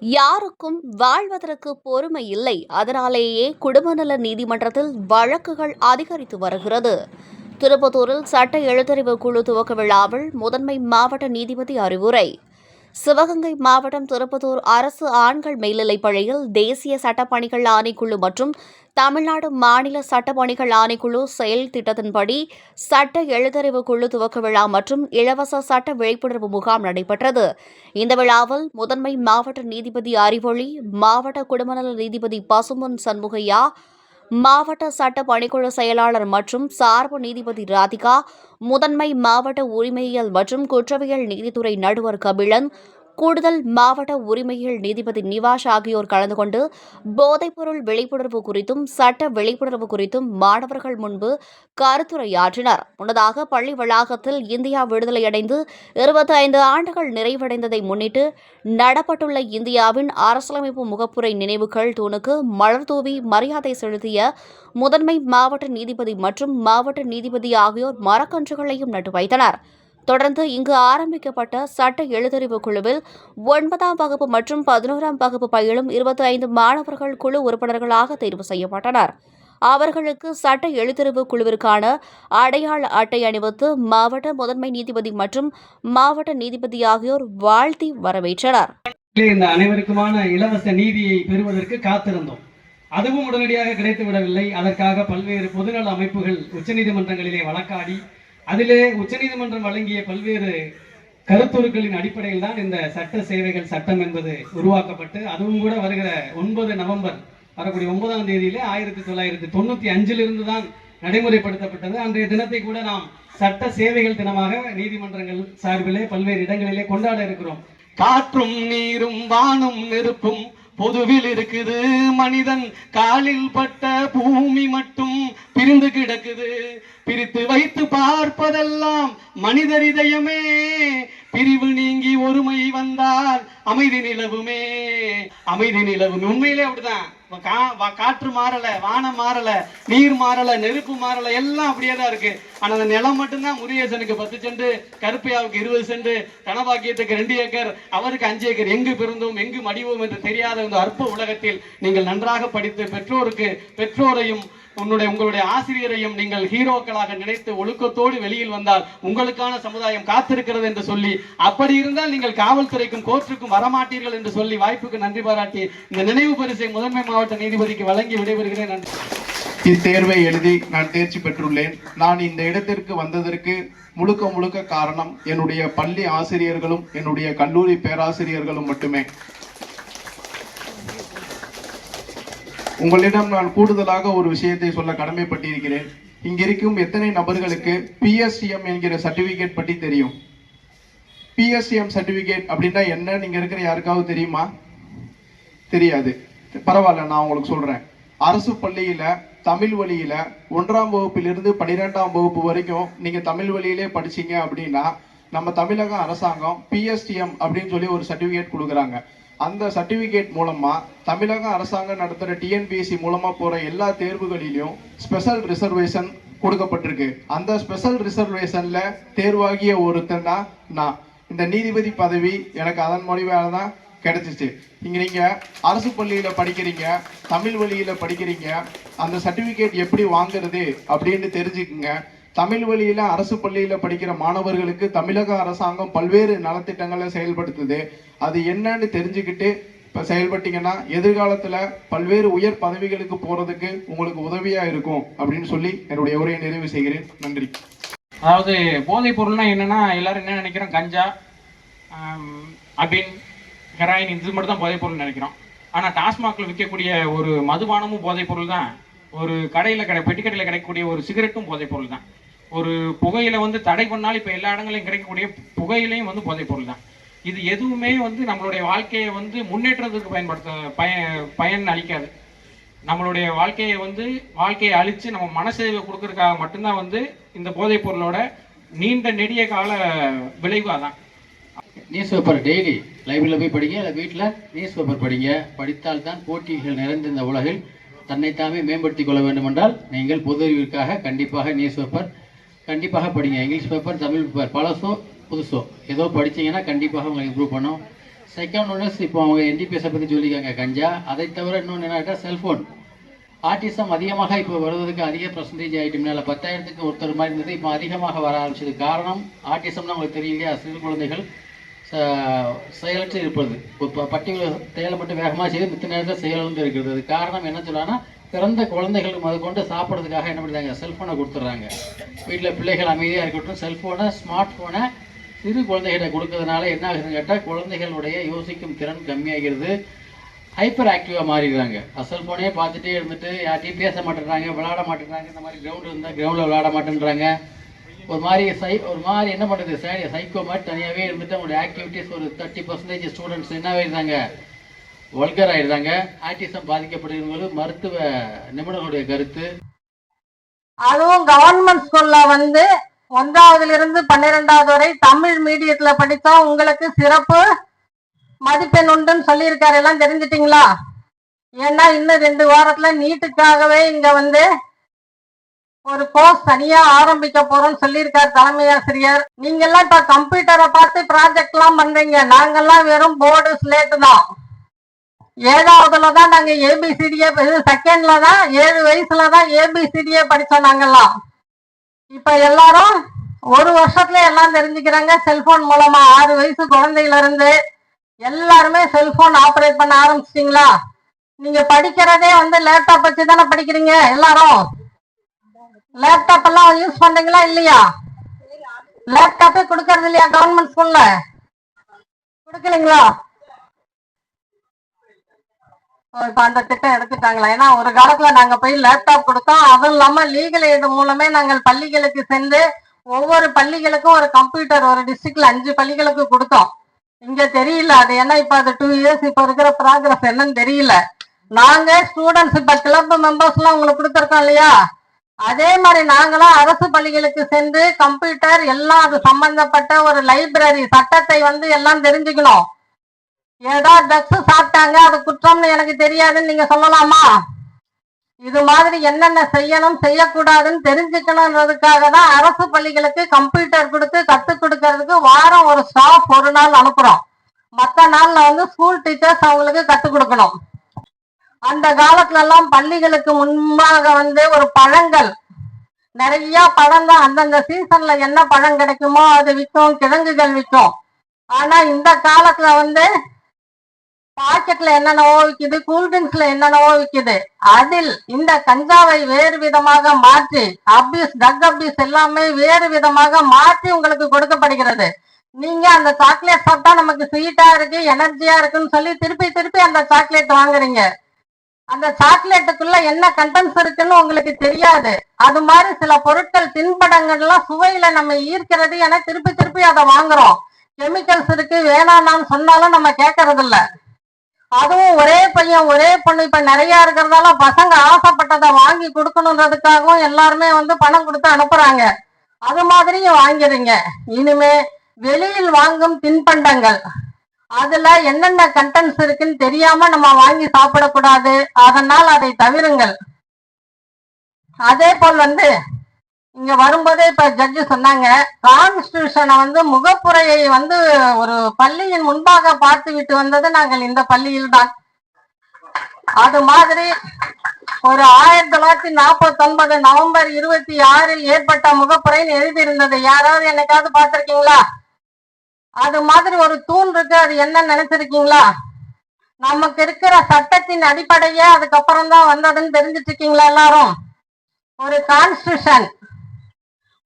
யாருக்கும் வாழ்வதற்கு பொறுமை இல்லை. அதனாலேயே குடும்ப நல நீதிமன்றத்தில் வழக்குகள் அதிகரித்து வருகிறது. திருப்பத்தூரில் சட்ட எழுத்தறிவு குழு துவக்க விழாவில் முதன்மை மாவட்ட நீதிபதி அறிவுரை. சிவகங்கை மாவட்டம் திருப்பத்தூர் அரசு ஆண்கள் மேல்நிலைப் பள்ளியில் தேசிய சட்டப்பணிகள் ஆணைக்குழு மற்றும் தமிழ்நாடு மாநில சட்டப்பணிகள் ஆணைக்குழு செயல் திட்டத்தின்படி சட்ட எழுத்தறிவு குழு துவக்க விழா மற்றும் இலவச சட்ட விழிப்புணர்வு முகாம் நடைபெற்றது. இந்த விழாவில் முதன்மை மாவட்ட நீதிபதி அறிவொளி மாவட்ட குடும்பநல நீதிபதி பசும்பொன் சண்முகையா மாவட்ட சட்ட பணிக்குழு செயலாளர் மற்றும் சார்பு நீதிபதி ராதிகா முதன்மை மாவட்ட உரிமையியல் மற்றும் குற்றவியல் நீதித்துறை நடுவர் கபிலன் கூடுதல் மாவட்ட உரிமையியல் நீதிபதி நிவாஷ் ஆகியோர் கலந்து கொண்டு போதைப்பொருள் விழிப்புணர்வு குறித்தும் சட்ட விழிப்புணர்வு குறித்தும் மாணவர்கள் முன்பு கருத்துரையாற்றினர். முன்னதாக பள்ளி வளாகத்தில் இந்தியா விடுதலையடைந்து இருபத்தி ஐந்து ஆண்டுகள் நிறைவடைந்ததை முன்னிட்டு நடப்பட்டுள்ள இந்தியாவின் அரசியலமைப்பு முகப்புரை நினைவுகள் தூணுக்கு மலர் தூவி மரியாதை செலுத்திய முதன்மை மாவட்ட நீதிபதி மற்றும் மாவட்ட நீதிபதி ஆகியோர் மரக்கன்றுகளையும் நட்டு வைத்தனர். தொடர்ந்து இங்கு ஆரம்பிக்கப்பட்ட சட்ட எழுத்தறிவு குழுவில் ஒன்பதாம் வகுப்பு மற்றும் பதினோராம் வகுப்பு பயிலும் இருபத்தி ஐந்து மாணவர்கள் குழு உறுப்பினர்களாக தேர்வு செய்யப்பட்டனர். அவர்களுக்கு சட்ட எழுத்தறிவு குழுவிற்கான அடையாள அட்டை அணிவித்து மாவட்ட முதன்மை நீதிபதி மற்றும் மாவட்ட நீதிபதி ஆகியோர் வாழ்த்தி வரவேற்றனர். இந்த அனைவருக்குமான இலவச நீதியை பெறுவதற்கு காத்திருந்தோம். அதுவும் உடனடியாக கிடைத்து விடவில்லை அதற்காக பல்வேறு பொதுநல அமைப்புகள் உச்சநீதிமன்றங்களிலே வழக்காடி அதிலே உச்சநீதிமன்றம் வழங்கிய பல்வேறு கருத்துருக்களின் அடிப்படையில் தான் இந்த சட்ட சேவைகள் சட்டம் என்பது உருவாக்கப்பட்டு அதுவும் கூட வருகிற ஒன்பது நவம்பர் வரக்கூடிய ஒன்பதாம் தேதியிலே ஆயிரத்தி தொள்ளாயிரத்தி தொண்ணூற்றி அஞ்சிலிருந்து தான் நடைமுறைப்படுத்தப்பட்டது. அன்றைய தினத்தை கூட நாம் சட்ட சேவைகள் தினமாக நீதிமன்றங்கள் சார்பிலே பல்வேறு இடங்களிலே கொண்டாட இருக்கிறோம். காற்றும் நீரும் வானும் நெருப்பும் பொதுவில் இருக்குது. மனிதன் காலில் பட்ட பூமி மட்டும் பிரிந்து கிடக்குது. பிரித்து வைத்து பார்ப்பதெல்லாம் மனிதர் இதயமே. பிரிவு நீங்கி ஒருமை வந்தால் அமைதி நிலவுமே. அமைதி நிலவுமே. உண்மையிலே அப்படிதான் காற்று மாறல வானம் மாறல நீர் மாறல நெருப்பு மாறல எல்லாம் அப்படியே தான் இருக்கு. ஆனா அந்த நிலம் மட்டும்தான் முருகேசனுக்கு பத்து செண்டு கருப்பையாவுக்கு இருபது செண்டு தனபாக்கியத்துக்கு ரெண்டு ஏக்கர் அவருக்கு அஞ்சு ஏக்கர் எங்கு பிறந்தோம் எங்கு மடிவோம் என்று தெரியாத இந்த அற்ப உலகத்தில் நீங்கள் நன்றாக படித்து பெற்றோருக்கு பெற்றோரையும் உன்னுடைய உங்களுடைய ஆசிரியரையும் நீங்கள் ஹீரோக்களாக நினைத்து ஒழுக்கத்தோடு வெளியில் வந்தால் உங்களுக்கான சமுதாயம் காத்திருக்கிறது என்று சொல்லி அப்படி இருந்தால் நீங்கள் காவல்துறைக்கும் கோர்ட்டுக்கும் வரமாட்டீர்கள் என்று சொல்லி வாய்ப்புக்கு நன்றி பாராட்டி இந்த நினைவு பரிசை முதன்மை மாவட்ட நீதிபதிக்கு வழங்கி விடைபெறுகிறேன். நன்றி. இத்தேர்வை எழுதி நான் தேர்ச்சி பெற்றுள்ளேன். நான் இந்த இடத்திற்கு வந்ததற்கு முழுக்க முழுக்க காரணம் என்னுடைய பள்ளி ஆசிரியர்களும் என்னுடைய கல்லூரி பேராசிரியர்களும் மட்டுமே. உங்களிடம் நான் கூடுதலாக ஒரு விஷயத்தை சொல்ல கடமைப்பட்டிருக்கிறேன். இங்கிருக்கும் எத்தனை நபர்களுக்கு பிஎஸ்சிஎம் என்கிற சர்டிபிகேட் பற்றி தெரியும்? பிஎஸ்சிஎம் சர்டிபிகேட் அப்படின்னா என்ன? நீங்க இருக்கிற யாருக்காவது தெரியுமா? தெரியாது. பரவாயில்ல நான் உங்களுக்கு சொல்றேன். அரசு பள்ளியில தமிழ் வழியில ஒன்றாம் வகுப்பிலிருந்து பன்னிரெண்டாம் வகுப்பு வரைக்கும் நீங்க தமிழ் வழியிலே படிச்சீங்க அப்படின்னா நம்ம தமிழக அரசாங்கம் பிஎஸ்டிஎம் அப்படின்னு சொல்லி ஒரு சர்டிபிகேட் கொடுக்குறாங்க. அந்த சர்டிஃபிகேட் மூலமா தமிழக அரசாங்கம் நடத்துகிற டிஎன்பிஎஸ்சி மூலமா போற எல்லா தேர்வுகளிலும் ஸ்பெஷல் ரிசர்வேஷன் கொடுக்கப்பட்டிருக்கு. அந்த ஸ்பெஷல் ரிசர்வேஷன்ல தேர்வாகிய ஒருத்தன் தான் நான். இந்த நீதிபதி பதவி எனக்கு அதன் மூலியமாக தான் கிடைச்சிச்சு. இங்க நீங்க அரசு பள்ளியில படிக்கிறீங்க தமிழ் வழியில படிக்கிறீங்க அந்த சர்டிபிகேட் எப்படி வாங்குறது அப்படின்னு தெரிஞ்சுக்குங்க. தமிழ் வழியில அரசு பள்ளியில படிக்கிற மாணவர்களுக்கு தமிழக அரசாங்கம் பல்வேறு நலத்திட்டங்களை செயல்படுத்துது. அது என்னன்னு தெரிஞ்சுக்கிட்டு இப்ப செயல்பட்டீங்கன்னா எதிர்காலத்துல பல்வேறு உயர் பதவிகளுக்கு போறதுக்கு உங்களுக்கு உதவியா இருக்கும் அப்படின்னு சொல்லி என்னுடைய உரையை நிறைவு செய்கிறேன். நன்றி. அதாவது போதைப் பொருள்னா என்னன்னா எல்லாரும் என்ன நினைக்கிறோம்? கஞ்சா அபின் ஹெராயின் இது மட்டும் தான் போதைப் பொருள் நினைக்கிறோம். ஆனால் டாஸ்மாகில் விற்கக்கூடிய ஒரு மதுபானமும் போதைப் பொருள் தான் ஒரு கடையில் கடை பெட்டி கடையில் கிடைக்கக்கூடிய ஒரு சிகரெட்டும் போதைப்பொருள் தான். ஒரு புகையில வந்து தடை பண்ணாலும் இப்போ எல்லா இடங்களையும் கிடைக்கக்கூடிய புகையிலையும் வந்து போதைப்பொருள் தான். இது எதுவுமே வந்து நம்மளுடைய வாழ்க்கையை வந்து முன்னேற்றத்துக்கு பயன்படுத்த பய பயன் அளிக்காது. நம்மளுடைய வாழ்க்கையை வந்து வாழ்க்கையை அழித்து நம்ம மனசேவை கொடுக்கறதுக்காக மட்டும்தான் வந்து இந்த போதைப் பொருளோட நீண்ட நெடிய கால விளைவு அதான். நியூஸ் பேப்பர் டெய்லி லைப்ரரியில் போய் படிங்க இல்லை வீட்டில் நியூஸ் பேப்பர் படிங்க. படித்தால் தான் போட்டிகள் நிறைந்த இந்த உலகில் தன்னைத்தாமே மேம்படுத்திக் கொள்ள வேண்டுமென்றால் நீங்கள் பொது அறிவிற்காக கண்டிப்பாக நியூஸ் பேப்பர் கண்டிப்பாக படிங்க. இங்கிலீஷ் பேப்பர் தமிழ் பேப்பர் பழசோ புதுசோ ஏதோ படிச்சீங்கன்னா கண்டிப்பாக உங்களுக்கு இம்ப்ரூவ் பண்ணும். செகண்ட் ஒன்று இப்போ அவங்க என்டிபிஎஸை பற்றி சொல்லியிருக்காங்க கஞ்சா. அதை தவிர இன்னொன்று என்ன செல்ஃபோன் ஆர்டிசம் அதிகமாக இப்போ வருவதற்கு அதிக பர்சன்டேஜ் ஆகிட்டு பத்தாயிரத்துக்கு ஒருத்தர் மாதிரி இருந்தது இப்போ அதிகமாக வர ஆரம்பிச்சது. காரணம் ஆர்டிசம்னா உங்களுக்கு தெரியலையா? சிறு குழந்தைகள். செயலற்று இருப்பது. இப்போ பர்டிகுலர் செயலை மட்டும் வேகமாக செய்து மித்த நேரத்தில் செயலிழந்து இருக்கிறது அது காரணம் என்ன சொல்லலாம்னா பிறந்த குழந்தைகள் முதற்கொண்டு சாப்பிட்றதுக்காக என்ன பண்ணுறாங்க செல்ஃபோனை கொடுத்துட்றாங்க. வீட்டில் பிள்ளைகள் அமைதியாக இருக்கட்டும் செல்ஃபோனை ஸ்மார்ட் ஃபோனை சிறு குழந்தைகிட்ட கொடுக்கறதுனால என்ன ஆகுதுன்னு கேட்டால் குழந்தைகளுடைய யோசிக்கும் திறன் கம்மியாகிறது. ஹைப்பர் ஆக்டிவாக மாறிடுறாங்க. அசல் ஃபோனே பார்த்துட்டே இருந்துட்டு யார்ட்டையும் பேச மாட்டேறாங்க விளையாட மாட்டேறாங்க இந்த மாதிரி கிரவுண்டு இருந்தால் கிரவுண்டில் விளையாட மாட்டேன்றாங்க. ஒரு மாதிரி சை ஒரு மாதிரி என்ன பண்ணுறது சை சைக்கோ மாதிரி தனியாகவே இருந்துட்டு அவங்களுடைய ஆக்டிவிட்டீஸ் ஒரு தேர்ட்டி பர்சன்டேஜ் ஸ்டூடெண்ட்ஸ் என்ன ஆயிடுறாங்க வல்கர் ஆயிடுறாங்க. ஆட்டிசம் பாதிக்கப்படுகிறது மருத்துவ நிபுணர்களுடைய கருத்து. அதுவும் கவர்மெண்ட் ஸ்கூல்ல வந்து ஒன்றாவதுல இருந்து பன்னிரெண்டாவது வரை தமிழ் மீடியத்துல படித்தா உங்களுக்கு சிறப்பு மதிப்பெண் உண்டுன்னு சொல்லியிருக்காரு. எல்லாம் தெரிஞ்சிட்டீங்களா? ஏன்னா இன்னும் ரெண்டு வாரத்துல நீட்டுக்காகவே இங்க வந்து ஒரு கோர்ஸ் தனியா ஆரம்பிக்க போறோம்னு சொல்லியிருக்காரு தலைமை ஆசிரியர். நீங்க எல்லாம் இப்ப கம்ப்யூட்டரை பார்த்து ப்ராஜெக்ட் எல்லாம் பண்றீங்க. நாங்கெல்லாம் வெறும் போர்டு ஸ்லேட்டு தான். ஏழாவதுல தான் நாங்க ஏபிசிடியே செகண்ட்ல தான் ஏழு வயசுல தான் ஏபிசிடியே படிச்சோம் நாங்கெல்லாம் இப்ப எல்லாரும் ஒரு வருஷத்துல எல்லாம் தெரிஞ்சுக்கிறாங்க. செல்போன் மூலமா ஆறு வயசு குழந்தையில இருந்து எல்லாருமே செல்போன் ஆப்ரேட் பண்ண ஆரம்பிச்சிட்டீங்களா? நீங்க படிக்கிறதே வந்து லேப்டாப் வச்சு தானே படிக்கிறீங்க எல்லாரும். லேப்டாப் எல்லாம் யூஸ் பண்றீங்களா இல்லையா? லேப்டாப்பே கொடுக்கறது இல்லையா கவர்மெண்ட் ஸ்கூல்ல கொடுக்கலீங்களா? ஓ, இப்ப அந்த திட்டம் எடுத்துட்டாங்களா? ஏன்னா ஒரு காலத்துல நாங்க போய் லேப்டாப் கொடுத்தோம். அதுவும் இல்லாம லீகல் எய்டு மூலமே நாங்கள் பள்ளிகளுக்கு சென்று ஒவ்வொரு பள்ளிகளுக்கும் ஒரு கம்ப்யூட்டர் ஒரு டிஸ்ட்ரிக்ட்ல அஞ்சு பள்ளிகளுக்கு கொடுத்தோம். இங்க தெரியல அது ஏன்னா இப்ப அது டூ இயர்ஸ் இப்ப இருக்கிற ப்ராக்ரஸ் என்னன்னு தெரியல. நாங்க ஸ்டூடெண்ட்ஸ் இப்ப கிளப் மெம்பர்ஸ் எல்லாம் உங்களுக்கு கொடுத்துருக்கோம் இல்லையா? அதே மாதிரி நாங்களும் அரசு பள்ளிகளுக்கு சென்று கம்ப்யூட்டர் எல்லாம் அது சம்பந்தப்பட்ட ஒரு லைப்ரரி சட்டத்தை வந்து எல்லாம் தெரிஞ்சுக்கணும். ஏதோ ட்ரக்ஸ் சாப்பிட்டாங்க அது குற்றம்னு எனக்கு தெரியாதுன்னு நீங்க சொல்லலாமா? இது மாதிரி என்னென்ன செய்யணும் செய்யக்கூடாதுன்னு தெரிஞ்சுக்கணுன்றதுக்காக தான் அரசு பள்ளிகளுக்கு கம்ப்யூட்டர் கொடுத்து கற்றுக் கொடுக்கறதுக்கு வாரம் ஒரு ஸ்டாஃப் ஒரு நாள் அனுப்புறோம். மற்ற நாள்ல வந்து ஸ்கூல் டீச்சர்ஸ் அவங்களுக்கு கற்றுக் கொடுக்கணும். அந்த காலத்துல எல்லாம் பள்ளிகளுக்கு முன்பாக வந்து ஒரு பழங்கள். நிறைய பழம் தான். அந்தந்த சீசன்ல என்ன பழம் கிடைக்குமோ அது விற்கும் கிழங்குகள் விற்கும் ஆனா இந்த காலத்துல வந்து பாக்கெட்ல என்னென்னவோ விற்குது கூல்ட்ரிங்க்ஸ்ல என்னென்னவோ விற்குது அதில் இந்த கஞ்சாவை வேறு விதமாக மாற்றி அபீஸ் டக் அபீஸ் எல்லாமே வேறு விதமாக மாற்றி உங்களுக்கு கொடுக்கப்படுகிறது. நீங்க அந்த சாக்லேட் சாப்பிட்டா நமக்கு ஸ்வீட்டா இருக்கு எனர்ஜியா இருக்குன்னு சொல்லி திருப்பி திருப்பி அந்த சாக்லேட் வாங்குறீங்க. அந்த சாக்லேட்டுக்குள்ள என்ன கண்டென்ட்ஸ் இருக்குன்னு உங்களுக்கு தெரியாது. அது மாதிரி சில பொருட்கள் தின்பண்டங்கள்லாம் சுவையில நம்ம ஈர்க்கிறது என திருப்பி திருப்பி அதை வாங்குறோம். கெமிக்கல்ஸ் இருக்கு வேணாம்னு சொன்னாலும் நம்ம கேட்கறது இல்ல அதுவும் ஒரே பையன் ஒரே பொண்ணு இப்ப நிறைய இருக்கிறதால பசங்க ஆசைப்பட்டதை வாங்கி கொடுக்கணுன்றதுக்காகவும் எல்லாருமே வந்து பணம் கொடுத்து அனுப்புறாங்க. அது மாதிரியும் வாங்கிறீங்க இனிமே வெளியில் வாங்கும் தின்பண்டங்கள். அதுல என்னென்ன கண்டென்ட்ஸ் இருக்குன்னு தெரியாம நம்ம வாங்கி சாப்பிடக்கூடாது. அதனால் அதை தவிருங்கள். அதே போல் வந்து இங்க வரும்போதே இப்ப ஜட்ஜு சொன்னாங்க கான்ஸ்டியூஷனை வந்து முகப்புரையை வந்து ஒரு பள்ளியின் முன்பாக பார்த்து விட்டு வந்தது நாங்கள் இந்த பள்ளியில் தான் அது மாதிரி ஒரு ஆயிரத்தி தொள்ளாயிரத்தி நாற்பத்தி ஒன்பது நவம்பர் இருபத்தி ஆறில் ஏற்பட்ட முகப்புரைன்னு எழுதியிருந்தது. யாராவது என்னைக்காவது பார்த்திருக்கீங்களா? அது மாதிரி ஒரு தூண் இருக்கு அது என்ன நினைச்சிருக்கீங்களா? நமக்கு இருக்கிற சட்டத்தின் அடிப்படையே அதுக்கப்புறம் தான் வந்ததுன்னு தெரிஞ்சிட்டு இருக்கீங்களா எல்லாரும்? ஒரு கான்ஸ்டியூஷன்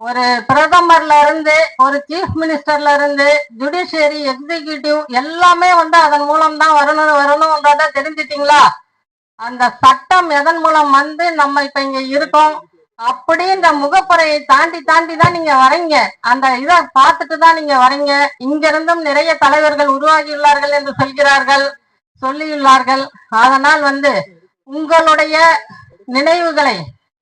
ஒரு பிரதமர்ல இருந்து ஒரு சீஃப் மினிஸ்டர்ல இருந்து ஜுடிஷியரி எக்ஸிகியூட்டிவ் எல்லாமே வந்து அதன் மூலம் தான் வரணும் வரணும்ன்றத தெரிஞ்சிட்டீங்களா? அந்த சட்டம் எதன் மூலம் வந்து நம்ம இப்ப இங்க இருக்கோம்? அப்படி இந்த முகப்புறையை தாண்டி தாண்டி தான் நீங்க வரீங்க. அந்த இதை பார்த்துட்டு தான் நீங்க வரீங்க. இங்கிருந்தும் நிறைய தலைவர்கள் உருவாகியுள்ளார்கள் என்று சொல்கிறார்கள் சொல்லியுள்ளார்கள். அதனால் வந்து உங்களுடைய நினைவுகளை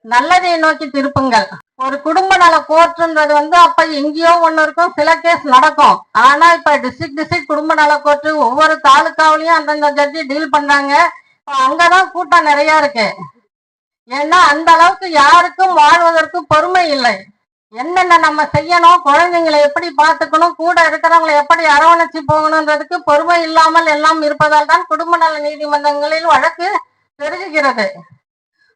நல்லதை நோக்கி திருப்புங்கள். ஒரு குடும்ப நல கோர்ட்டுன்றது வந்து அப்ப எங்கேயோ ஒண்ணு இருக்கும் சில கேஸ் நடக்கும். ஆனா இப்ப டிஸ்ட்ரிக்ட் டிஸ்ட்ரிக்ட் குடும்ப நல கோர்ட்டு ஒவ்வொரு தாலுக்காவிலயும் அந்தந்த ஜட்ஜி டீல் பண்றாங்க. அங்கதான் கூட்டம் நிறைய இருக்கு. ஏன்னா அந்த அளவுக்கு யாருக்கும் வாழ்வதற்கு பொறுமை இல்லை. என்னென்ன நம்ம செய்யணும் குழந்தைங்களை எப்படி பார்த்துக்கணும் கூட இருக்கிறவங்களை எப்படி அரவணைச்சு போகணுன்றதுக்கு பொறுமை இல்லாமல் எல்லாம் இருப்பதால் தான் குடும்ப நல நீதிமன்றங்களில் வழக்கு பெருகுகிறது.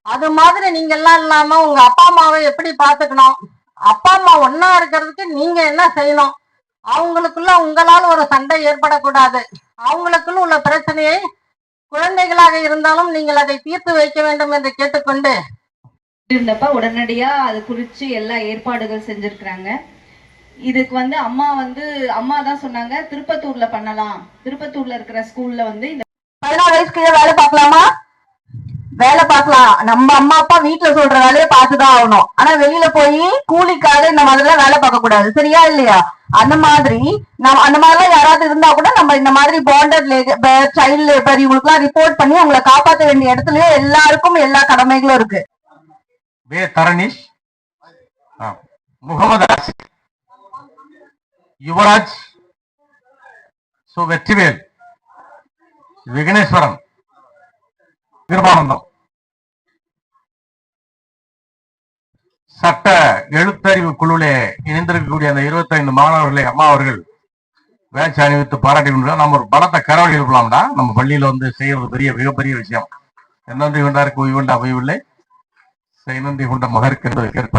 அது மாதிரி நீங்க எல்லாம் இல்லாம உங்க அப்பா அம்மாவை எப்படி பார்த்துக்கணும்? அப்பா அம்மா ஒன்னா இருக்கிறதுக்கு நீங்க என்ன செய்யணும்? அவங்களுக்குள்ள உங்களால் ஒரு சண்டை ஏற்படக்கூடாது. அவங்களுக்குள்ள உள்ள பிரச்சனையை குழந்தைகளாக இருந்தாலும் நீங்கள் அதை தீர்த்து வைக்க வேண்டும் என்று கேட்டுக்கொண்டு இருந்தப்ப உடனடியா அது குறிச்சு எல்லா ஏற்பாடுகள் செஞ்சிருக்கிறாங்க. இதுக்கு வந்து அம்மா வந்து அம்மா தான் சொன்னாங்க திருப்பத்தூர்ல பண்ணலாம். திருப்பத்தூர்ல இருக்கிற ஸ்கூல்ல வந்து இந்த பதினாறு வயசு கீழே வேலை பார்க்கலாமா? வேலை பார்க்கலாம். நம்ம அம்மா அப்பா வீட்டுல சொல்ற வேலையை பார்த்துதான் ஆகணும். ஆனா வெளியில போய் கூலிக்காக இந்த மாதிரிலாம் வேலை பார்க்க கூடாது சரியா இல்லையா? அந்த மாதிரி நம்ம அந்த மாதிரிலாம் யாராவது இருந்தா கூட நம்ம இந்த மாதிரி பாண்டட் சைல்டு லேபர் இவங்களுக்கு எல்லாம் ரிப்போர்ட் பண்ணி அவங்கள காப்பாற்ற வேண்டிய இடத்துல எல்லாருக்கும் எல்லா கடமைகளும் இருக்கு. வே தரணிஷ் முகமது ஆசிப் யுவராஜ் சு வெற்றிவேல் விக்னேஸ்வரன் கிருபானந்தம் சட்ட எழுத்தறிவு குழுவிலே இணைந்திருக்கக்கூடிய அந்த 25 மாணவர்களை அம்மா அவர்கள் வேட்சி அணிவித்து பாராட்டி நம்ம ஒரு பலத்தை கரவழி இருக்கலாம்டா நம்ம பள்ளியில வந்து செய்யறது பெரிய மிகப்பெரிய விஷயம். என்னன்றி கொண்டாருக்கு ஓய்வுண்டா ஓய்வில்லை செய்நன்றி கொண்ட மகருக்கு என்பதற்கேற்ப